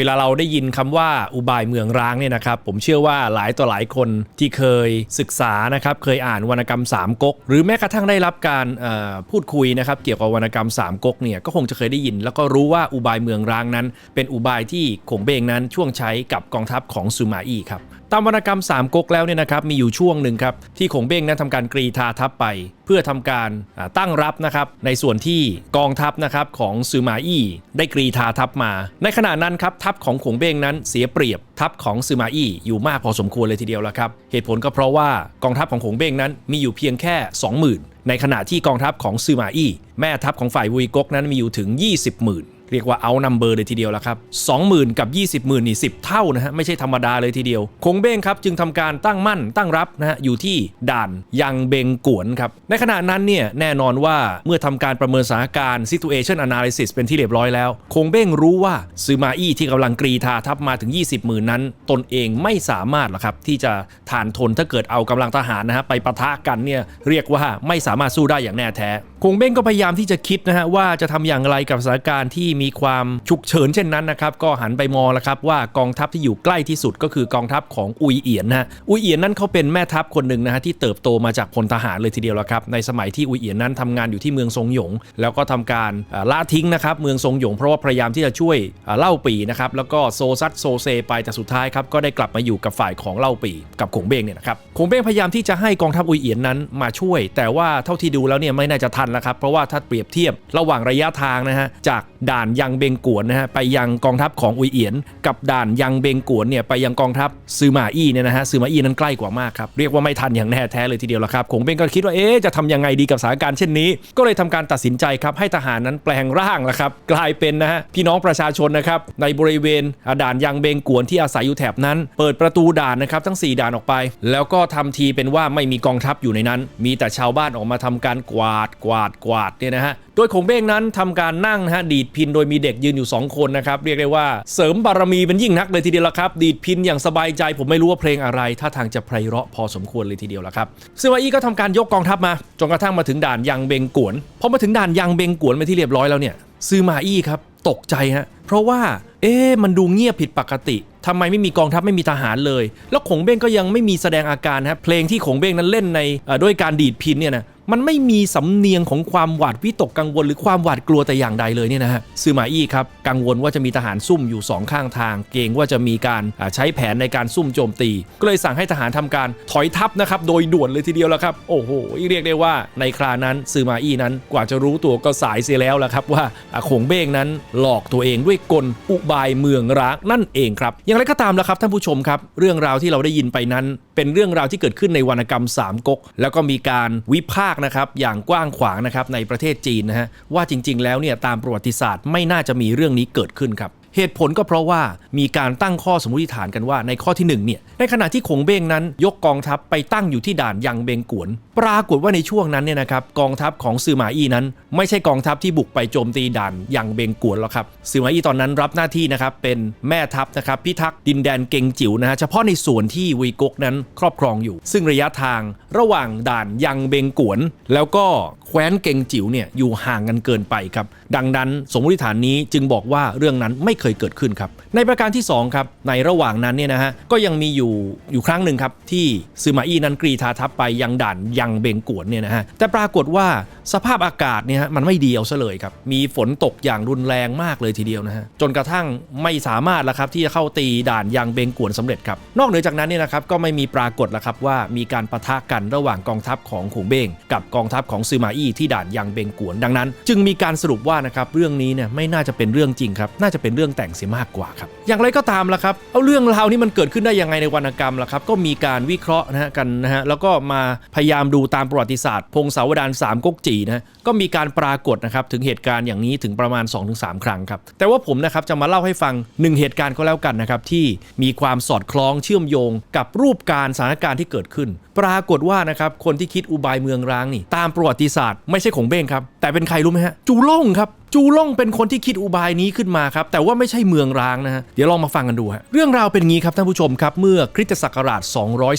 เวลาเราได้ยินคำว่าอุบายเมืองร้างเนี่ยนะครับ ผมเชื่อว่าหลายต่อหลายคนที่เคยศึกษานะครับ เคยอ่านวรรณกรรมสามก๊กหรือแม้กระทั่งได้รับการพูดคุยนะครับ เกี่ยวกับวรรณกรรมสามก๊กเนี่ยก็คงจะเคยได้ยิน แล้วก็รู้ว่าอุบายเมืองร้างนั้น เป็นอุบายที่ขงเบงนั้นช่วงใช้กับกองทัพของซูมาอีครับ ตามวรรณกรรมสามก๊กแล้วเนี่ยนะครับมีอยู่ช่วงหนึ่งครับที่ขงเบ้งนั้นทำการกรีธาทัพไป เพื่อทำการตั้งรับนะครับในส่วนที่กองทัพนะครับของซือมาอี้ได้กรีธาทัพมา ในขณะนั้นครับทัพของขงเบ้งนั้นเสียเปรียบทัพของซือมาอี้อยู่มากพอสมควรเลยทีเดียวแล้วครับเหตุผลก็เพราะว่ากองทัพของขงเบ้งนั้นมีอยู่เพียงแค่ 20,000 ในขณะที่กองทัพของซือมาอี้แม่ทัพของฝ่ายวุยก๊กนั้นมีอยู่ถึง 20,000 เรียกว่าเอานัมเบอร์เลยทีเดียวแล้วครับ 20,000 กับ 20,000 นี่ 10 เท่านะฮะ ไม่ใช่ธรรมดาเลยทีเดียว คงเบ้งครับ จึงทำการตั้งมั่นตั้งรับนะฮะ อยู่ที่ด่านยังเบงกวนครับ ในขณะนั้นเนี่ย แน่นอนว่าเมื่อทำการประเมินสถานการณ์ situation analysis เป็นที่เรียบร้อยแล้ว คงเบ้งรู้ว่าซูมาอี้ที่กำลังกรีธาทัพมาถึง 20หมื่นนั้น ตนเองไม่สามารถหรอกครับที่จะทานทนถ้าเกิดเอากำลังทหารนะฮะไปปะทะกันเนี่ยเรียกว่าไม่สามารถสู้ได้อย่างแน่แท้ คงเบ้งก็พยายามที่จะคิดนะฮะว่าจะทำอย่างไรกับสถานการณ์ที่มีความฉุกเฉินเช่นนั้นนะครับก็หันไปมองแล้วครับว่ากองทัพที่อยู่ใกล้ที่สุดก็คือกองทัพของอุยเอียนนะอุยเอียนนั้นเขาเป็นแม่ทัพคนหนึ่งนะฮะที่เติบโตมาจากพลทหารเลยทีเดียวแล้วครับในสมัยที่อุยเอียนนั้นทำงานอยู่ที่เมืองซงหยง แล้วก็ทำการละทิ้งนะครับเมืองซงหยง เพราะว่าพยายามที่จะช่วยเล่าปีนะครับแล้วก็โซซัดโซเซไปแต่สุดท้ายครับก็ได้กลับมาอยู่กับฝ่ายของเล่าปี กับขงเบ้งเนี่ยนะครับขงเบ้งพยายามที่จะให้กองทัพอุยเอียนนั้นมาช่วย แต่ว่าเท่าที่ดูแล้วเนี่ยไม่น่าจะทันแล้วครับ เพราะว่าถ้าเปรียบเทียบระหว่างระยะทางนะฮะจากด่านยังเบงกวนนะฮะไปยังกองทัพของอุยเอียน กับด่านยังเบงกวนเนี่ยไปยังกองทัพซือมาอี้เนี่ยนะฮะซือมาอี้นั้นใกล้กว่ามากครับเรียกว่าไม่ทันอย่างแน่แท้เลยทีเดียวละครับคงเบงก็คิดว่าเอ๊จะทำยังไงดีกับสถานการณ์เช่นนี้ ก็เลยทำการตัดสินใจครับให้ทหารนั้นแปลงร่างละครับกลายเป็นนะฮะพี่น้องประชาชนนะครับในบริเวณด่านยังเบงกวนที่อาศัยอยู่แถบนั้น เปิดประตูด่านนะครับทั้ง 4 ด่านออกไป แล้วก็ทำทีเป็นว่าไม่มีกองทัพอยู่ในนั้น มีแต่ชาวบ้านออกมาทำการกวาดกวาดกวาดเนี่ยนะฮะ โดยขงเบ้งนั้นทำการนั่งนะฮะดีดพินโดยมีเด็กยืนอยู่ 2 คนนะครับ เรียกได้ว่าเสริมบารมีเป็นยิ่งนักเลยทีเดียวละครับ ดีดพินอย่างสบายใจผมไม่รู้ว่าเพลงอะไรถ้าทางจะไพเราะพอสมควรเลยทีเดียวละครับซึ่งวาอี้ก็ทำการยกกองทัพมาจนกระทั่งมาถึงด่านยังเบงกวนพอมาถึงด่านยังเบงกวนไปที่เรียบร้อยแล้วเนี่ยซือมาอี้ครับตกใจฮะเพราะว่า เอ๊ะมันดูเงียบผิดปกติทำไมไม่มีกองทัพไม่มีทหารเลย แล้วขงเบ้งก็ยังไม่มีแสดงอาการฮะเพลงที่ขงเบ้งนั้นเล่นในด้วยการดีดพินเนี่ยนะ มันไม่มีสำเนียงของความหวาดวิตกกังวลหรือความหวาดกลัวแต่อย่างใดเลยเนี่ยนะฮะซือมาอี้ครับกังวลว่าจะมีทหารซุ่มอยู่สองข้างทาง เกรงว่าจะมีการใช้แผนในการซุ่มโจมตี ก็เลยสั่งให้ทหารทำการถอยทัพนะครับโดยด่วนเลยทีเดียวแล้วครับโอ้โหเรียกได้ว่าในครานั้นซือมาอี้นั้นกว่าจะรู้ตัวก็สายเสียแล้วละครับว่าอ่าขงเบ้งนั้นหลอกตัวเองด้วยกลอุบายเมืองร้างนั่นเองครับอย่างไรก็ตามแล้วครับท่านผู้ชมครับ เรื่องราวที่เราได้ยินไปนั้น เป็นเรื่องราวที่เกิดขึ้นในวรรณกรรมสามก๊กแล้วก็มีการวิพากษ์นะครับอย่างกว้างขวางนะครับในประเทศจีนนะฮะว่าจริง ๆ แล้วเนี่ยตามประวัติศาสตร์ไม่น่าจะมีเรื่องนี้เกิดขึ้นครับเหตุผลก็เพราะว่ามีการตั้งข้อสมมติฐานกันว่าในข้อที่หนึ่งเนี่ยในขณะที่ขงเบ้งนั้นยกกองทัพไปตั้งอยู่ที่ด่านยังเบงกวน ปรากฏว่าในช่วงนั้นเนี่ยนะครับกองทัพของซือหมาอี้นั้น ไม่ใช่กองทัพที่บุกไปโจมตีด่านยังเบงกวนหรอกครับซือหมาอี้ตอนนั้นรับหน้าที่นะครับเป็นแม่ทัพนะครับพิทักษ์ดินแดนเกงจิ๋วนะฮะเฉพาะในส่วนที่วีกกนั้นครอบครองอยู่ ซึ่งระยะทางระหว่างด่านยังเบงกวน แล้วก็แคว้นเกงจิ๋วเนี่ยอยู่ห่างกันเกินไปครับดังนั้นสมมติฐานนี้จึงบอกว่าเรื่องนั้นไม่เคยเกิดขึ้นครับในประการที่2ครับในระหว่างนั้นเนี่ยนะฮะก็ยังมีอยู่อยู่ครั้งหนึ่งครับที่ซือมาอี้นั้นกรีธาทัพไปยังด่านยังเบงกวนเนี่ยนะฮะแต่ปรากฏว่าสภาพอากาศเนี่ยฮะมันไม่ดีเอาซะเลยครับ มีฝนตกอย่างรุนแรงมากเลยทีเดียวนะฮะจนกระทั่งไม่สามารถแล้วครับที่จะเข้าตีด่านยังเบงกวนสำเร็จครับนอกเหนือจากนั้นเนี่ยนะครับก็ไม่มีปรากฏแล้วครับว่ามีการปะทะกันระหว่างกองทัพของขงเบงกับกองทัพของซือมาอี้ที่ด่านยังเบงกวนดังนั้น จึงมีการสรุปว่านะครับเรื่องนี้เนี่ยไม่น่าจะเป็นเรื่องจริงครับน่าจะเป็นเรื่องแต่งเสียมากกว่าครับอย่างไรก็ตามละครับเอาเรื่องราวนี้มันเกิดขึ้นได้ยังไงในวรรณกรรมละครับก็มีการวิเคราะห์นะฮะกันนะฮะแล้วก็มาพยายามดูตามประวัติศาสตร์ พงศาวดารสามก๊กจีนะฮะก็มีการปรากฏนะครับถึงเหตุการณ์อย่างนี้ถึงประมาณ 2-3 ครั้งครับ แต่ว่าผมนะครับจะมาเล่าให้ฟังหนึ่งเหตุการณ์ก็แล้วกันนะครับที่มีความสอดคล้องเชื่อมโยง กับรูปการสถานการณ์ที่เกิดขึ้น ปรากฏว่านะครับคนที่คิดอุบายเมืองร้างนี่ตามประวัติศาสตร์ไม่ใช่ของเบ้งครับแต่เป็นใครรู้ไหมฮะจูล่งครับ จูล่งเป็นคนที่คิดอุบายนี้ขึ้นมาครับ แต่ว่าไม่ใช่เมืองร้างนะฮะ เดี๋ยวลองมาฟังกันดูฮะ เรื่องราวเป็นงี้ครับท่านผู้ชมครับ เมื่อคริสตศักราช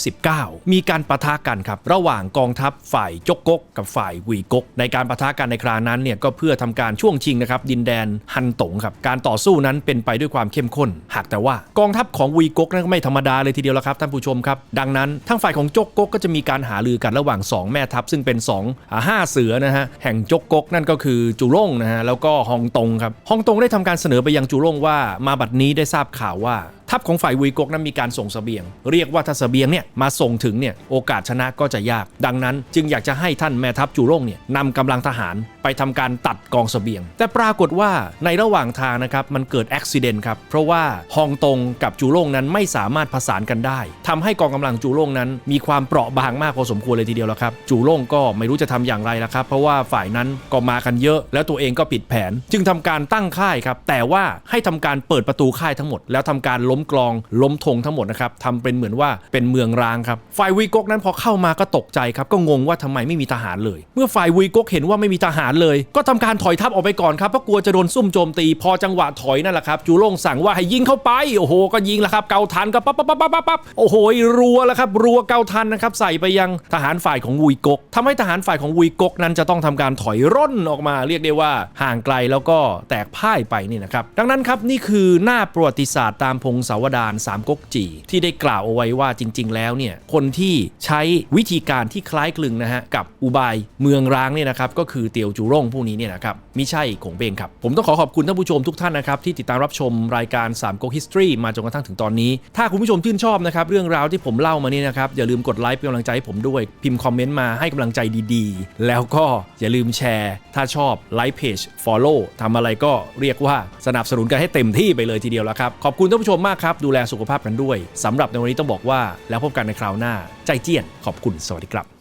219 มีการปะทะกันครับ ระหว่างกองทัพฝ่ายจกกก กับฝ่ายวีกก ในการปะทะกันในคราวนั้นเนี่ยก็เพื่อทำการช่วงชิงนะครับดินแดนฮันตงครับ การต่อสู้นั้นเป็นไปด้วยความเข้มข้น หากแต่ว่ากองทัพของวีกกนั้นไม่ธรรมดาเลยทีเดียวและครับท่านผู้ชมครับ ดังนั้นทั้งฝ่ายของจกกกก็จะมีการหารือกันระหว่างสองแม่ทัพซึ่งเป็น2อ่าห้าเสือนะฮะแห่งจกกกนั่นก็คือจูล่งนะฮะแล้วก็ฮองตงครับฮองตงได้ทำการเสนอไปยังจูล่งว่ามาบัดนี้ได้ทราบข่าวว่า ทัพของฝ่ายวีกกนั้นมีการส่งเสบียง เรียกว่าถ้าเสบียงเนี่ยมาส่งถึงเนี่ยโอกาสชนะก็จะยาก ดังนั้นจึงอยากจะให้ท่านแม่ทัพจูล่งเนี่ยนำกำลังทหารไปทำการตัดกองเสบียง แต่ปรากฏว่าในระหว่างทางนะครับมันเกิดอุบิเหตุครับเพราะว่าฮองตงกับจูล่งนั้นไม่สามารถผสานกันได้ทำให้กองกำลังจูล่งนั้น มีความเปราะบางมากพอสมควรเลยทีเดียวแล้วครับจูล่งก็ไม่รู้จะทำอย่างไรแล้วครับเพราะว่าฝ่ายนั้นก็มากันเยอะ แล้วตัวเองก็ผิดแผน จึงทำการตั้งค่ายครับแต่ว่าให้ทำการเปิดประตูค่ายทั้งหมด แล้วทำการล้มกลองล้มธงทั้งหมดนะครับทำเป็นเหมือนว่าเป็นเมืองร้างครับฝ่ายวีกกนั้นพอเข้ามาก็ตกใจครับก็งงว่าทำไมไม่มีทหารเลย เมื่อฝ่ายวีกกเห็นว่าไม่มีทหารเลย ก็ทำการถอยทัพออกไปก่อนครับเพราะกลัวจะโดนซุ่มโจมตี พอจังหวะถอยนั่นแหละครับจูโล่งสั่งว่าให้ยิงเข้าไปโอ้โหก็ยิงแล้วครับเกาทันก็ปั๊บปั๊บปั๊บปั๊บปั๊บโอ้โหรัวแล้วครับรัวเกาทันนะครับใส่ไปยังทหารฝ่ายของวีกกทำให้ทหารฝ่ายของวีกกนั้นจะต้องทำการถอยร่นออกมาเรียกได้ว่าห่างไกลแล้วก็แตกพ่ายไปนี่นะครับดังนั้นครับนี่คือหน้าประวัติศาสตร์ตามพงศาวดารสามก๊กจีที่ได้กล่าวเอาไว้ว่าจริง ๆ แล้วเนี่ยคนที่ใช้วิธีการที่คล้ายคลึงนะฮะกับอุบายเมืองร้างเนี่ยนะครับก็คือเตียวจูร่งผู้นี้เนี่ยนะครับมิใช่ขงเบงครับ ผมต้องขอขอบคุณท่านผู้ชมทุกท่านนะครับที่ติดตามรับชมรายการ3ก๊ก History มาจนกระทั่งถึงตอนนี้ ถ้าคุณผู้ชมชื่นชอบนะครับเรื่องราวที่ผมเล่ามานี่นะครับอย่าลืมกดไลค์เป็นกำลังใจให้ผมด้วยพิมพ์คอมเมนต์มาให้กำลังใจดีๆ แล้วก็อย่าลืมแชร์ ถ้าชอบไลค์เพจ Follow ทำอะไรก็เรียกว่าสนับสนุนกันให้เต็มที่ไปเลยทีเดียวแล้วครับขอบคุณท่านผู้ชมมากครับ ดูแลสุขภาพกันด้วยสำหรับในวันนี้ต้องบอกว่าแล้วพบกันในคราวหน้า ใจเจี้ยนขอบคุณสวัสดีครับ